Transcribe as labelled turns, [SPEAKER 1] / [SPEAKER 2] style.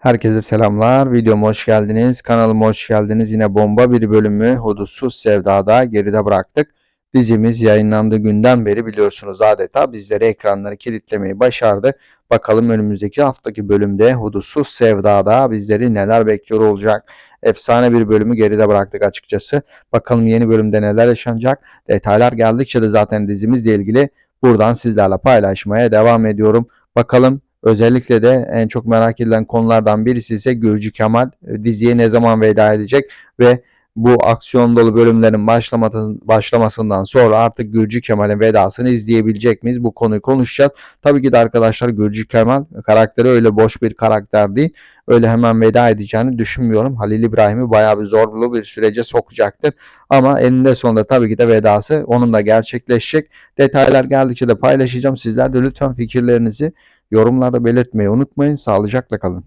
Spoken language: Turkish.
[SPEAKER 1] Herkese selamlar. Videoma hoş geldiniz. Kanalıma hoş geldiniz. Yine bomba bir bölümü Hudutsuz Sevda'da geride bıraktık. Dizimiz yayınlandığı günden beri biliyorsunuz adeta bizleri ekranları kilitlemeyi başardı. Bakalım önümüzdeki haftaki bölümde Hudutsuz Sevda'da bizleri neler bekliyor olacak. Efsane bir bölümü geride bıraktık açıkçası. Bakalım yeni bölümde neler yaşanacak. Detaylar geldikçe de zaten dizimizle ilgili buradan sizlerle paylaşmaya devam ediyorum. Bakalım Özellikle de en çok merak edilen konulardan birisi ise Gürcü Kemal e, diziye ne zaman veda edecek ve bu aksiyon dolu bölümlerin başlaması- başlamasından sonra artık Gürcü Kemal'in vedasını izleyebilecek miyiz? Bu konuyu konuşacağız. Tabii ki de arkadaşlar Gürcü Kemal karakteri öyle boş bir karakter değil. Öyle hemen veda edeceğini düşünmüyorum. Halil İbrahim'i bayağı bir zorlu bir sürece sokacaktır. Ama eninde sonunda tabii ki de vedası onun da gerçekleşecek. Detaylar geldikçe de paylaşacağım. Sizler de lütfen fikirlerinizi yorumlarda belirtmeyi unutmayın. Sağlıcakla kalın.